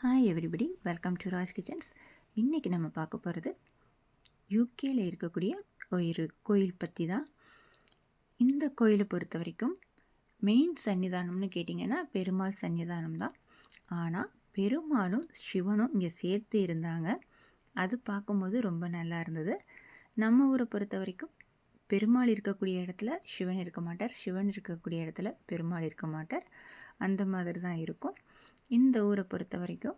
Hi everybody welcome to Raj kitchens இன்றைக்கி நம்ம பார்க்க போகிறது யூகேயில் இருக்கக்கூடிய ஒரு கோயில் பற்றி தான் இந்த கோயிலை பொறுத்த வரைக்கும் மெயின் சன்னிதானம்னு கேட்டிங்கன்னா பெருமாள் சன்னிதானம் தான் ஆனால் பெருமாளும் சிவனும் இங்கே சேர்த்து இருந்தாங்க. அது பார்க்கும்போது ரொம்ப நல்லா இருந்தது. நம்ம ஊரை பொறுத்த வரைக்கும் பெருமாள் இருக்கக்கூடிய இடத்துல சிவன் இருக்க மாட்டார். சிவன் இருக்கக்கூடிய இடத்துல பெருமாள் இருக்க மாட்டார். அந்த மாதிரி தான் இருக்கும். இந்த ஊரை பொறுத்த வரைக்கும்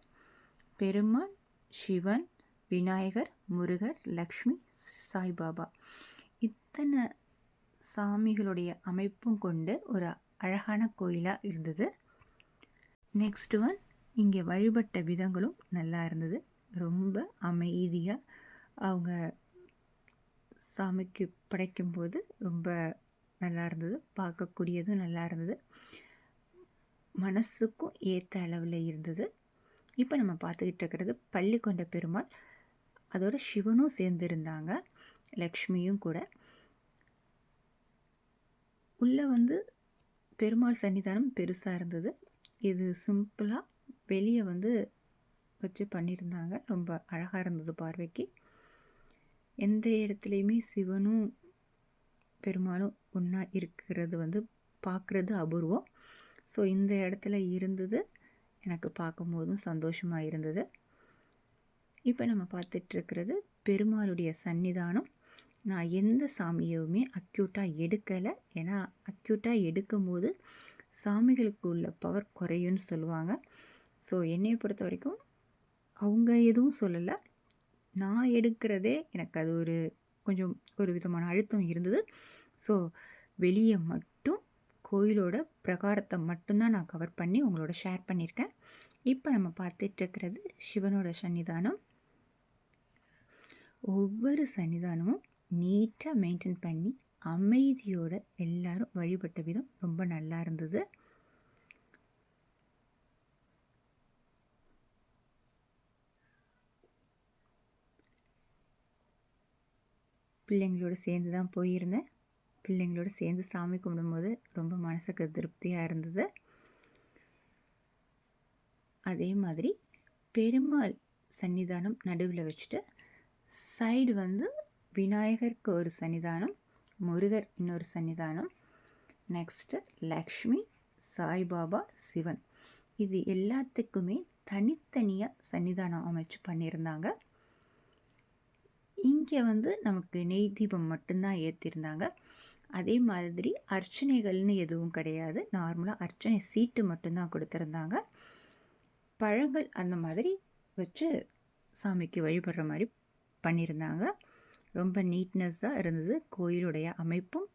பெருமாள் சிவன் விநாயகர் முருகர் லக்ஷ்மி சாய்பாபா. இத்தனை சாமிகளுடைய அமைப்பும் கொண்டு ஒரு அழகான கோயிலாக இருந்தது. நெக்ஸ்ட் ஒன் இங்கே வழிபட்ட விதங்களும் நல்லா இருந்தது. ரொம்ப அமைதியாக அவங்க சாமிக்கு படைக்கும்போது ரொம்ப நல்லா இருந்தது. பார்க்கக்கூடியதும் நல்லா இருந்தது. மனசுக்கும் ஏற்ற அளவில் இருந்தது. இப்போ நம்ம பார்த்துக்கிட்டு இருக்கிறது பள்ளி கொண்ட பெருமாள் அதோட சிவனும் சேர்ந்துருந்தாங்க லக்ஷ்மியும் கூட. உள்ளே வந்து பெருமாள் சன்னிதானம் பெருசாக இருந்தது. இது சிம்பிளாக வெளியே வந்து வச்சு பண்ணியிருந்தாங்க. ரொம்ப அழகாக இருந்தது பார்வைக்கு. எந்த இடத்துலையுமே சிவனும் பெருமாளும் ஒன்றா இருக்கிறது வந்து பார்க்குறது அபூர்வம். ஸோ இந்த இடத்துல இருந்தது. எனக்கு பார்க்கும்போதும் சந்தோஷமாக இருந்தது. இப்போ நம்ம பார்த்துட்ருக்கிறது பெருமாளுடைய சன்னிதானம். நான் எந்த சாமியுமே அக்யூட்டாக எடுக்கலை. ஏன்னா அக்யூட்டாக எடுக்கும் போது சாமிகளுக்கு உள்ள பவர் குறையும்னு சொல்லுவாங்க. ஸோ என்னையை பொறுத்த வரைக்கும் அவங்க எதுவும் சொல்லலை. நான் எடுக்கிறதே எனக்கு அது ஒரு கொஞ்சம் ஒரு விதமான அழுத்தம் இருந்தது. ஸோ வெளியே மட்டும் கோயிலோட பிரகாரத்தை மட்டும்தான் நான் கவர் பண்ணி உங்களோட ஷேர் பண்ணியிருக்கேன். இப்போ நம்ம பார்த்துட்ருக்கிறது சிவனோட சன்னிதானம். ஒவ்வொரு சன்னிதானமும் நீட்டாக மெயின்டைன் பண்ணி அமைதியோட எல்லாரும் வழிபட்ட விதம் ரொம்ப நல்லா இருந்தது. பிள்ளைங்களோட சேர்ந்து தான் போயிருந்தேன். பிள்ளைங்களோட சேர்ந்து சாமி கும்பிடும்போது ரொம்ப மனசுக்கு திருப்தியாக இருந்தது. அதே மாதிரி பெருமாள் சன்னிதானம் நடுவில் வச்சுட்டு சைடு வந்து விநாயகருக்கு ஒரு சன்னிதானம் முருகர் இன்னொரு சன்னிதானம் நெக்ஸ்ட்டு லக்ஷ்மி சாய்பாபா சிவன். இது எல்லாத்துக்குமே தனித்தனியாக சன்னிதானம் அமைச்சு பண்ணியிருந்தாங்க. இங்கே வந்து நமக்கு நெய் தீபம் மட்டும்தான் ஏற்றிருந்தாங்க அதே மாதிரி அர்ச்சனைகள்னு எதுவும் கிடையாது. நார்மலாக அர்ச்சனை சீட்டு மட்டும்தான் கொடுத்துருந்தாங்க. பழங்கள் அந்த மாதிரி வச்சு சாமிக்கு வழிபடுற மாதிரி பண்ணியிருந்தாங்க ரொம்ப நீட்னஸ்ஸாக இருந்தது. கோயிலுடைய அமைப்பும்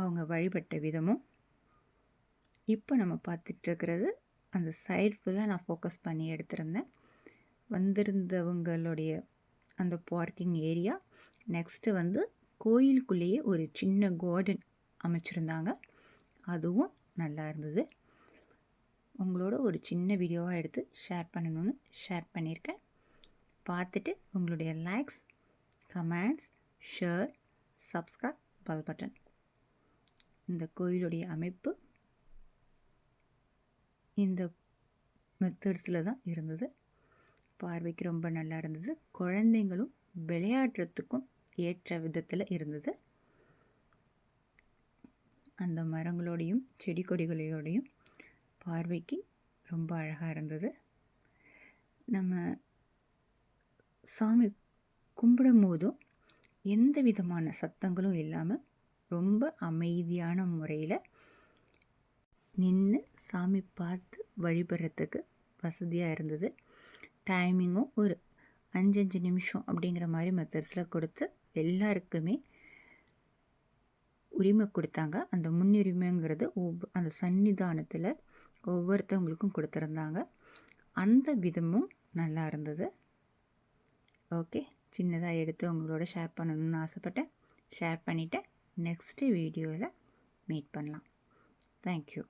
அவங்க வழிபட்ட விதமும். இப்போ நம்ம பார்த்துட்ருக்கிறது அந்த சைடு ஃபுல்லாக நான் ஃபோக்கஸ் பண்ணி எடுத்திருந்தேன். வந்திருந்தவங்களுடைய அந்த பார்க்கிங் ஏரியா நெக்ஸ்ட்டு வந்து கோயிலுக்குள்ளேயே ஒரு சின்ன கார்டன் அமைச்சிருந்தாங்க. அதுவும் நல்லா இருந்தது. உங்களோட ஒரு சின்ன வீடியோவாக எடுத்து ஷேர் பண்ணணும்னு ஷேர் பண்ணியிருக்கேன் பார்த்துட்டு உங்களுடைய likes comments share subscribe bell button இந்த கோயிலுடைய அமைப்பு இந்த மெத்தட்ஸில் தான் இருந்தது. பார்வைக்கு ரொம்ப நல்லா இருந்தது. குழந்தைங்களும் விளையாடுறதுக்கும் ஏற்ற விதத்தில் இருந்தது. அந்த மரங்களோடையும் செடி கொடிகளோடையும் பார்வைக்கு ரொம்ப அழகாக இருந்தது. நம்ம சாமி கும்பிடும் போதும் எந்த விதமான சத்தங்களும் இல்லாமல் ரொம்ப அமைதியான முறையில் நின்று சாமி பார்த்து வழிபடுறதுக்கு வசதியாக இருந்தது. டைமிங்கும் ஒரு அஞ்சஞ்சு நிமிஷம் அப்படிங்கிற மாதிரி மெத்தட்ஸில் கொடுத்து எல்லாருக்குமே உரிமை கொடுத்தாங்க. அந்த முன்னுரிமைங்கிறது ஒவ் அந்த சன்னிதானத்தில் ஒவ்வொருத்தவங்களுக்கும் கொடுத்துருந்தாங்க. அந்த விதமும் நல்லா இருந்தது. ஓகே. சின்னதாக எடுத்து உங்களோட ஷேர் பண்ணணும்னு ஆசைப்பட்டேன். ஷேர் பண்ணிவிட்டேன் நெக்ஸ்ட்டு வீடியோவில் மீட் பண்ணலாம். தேங்க்யூ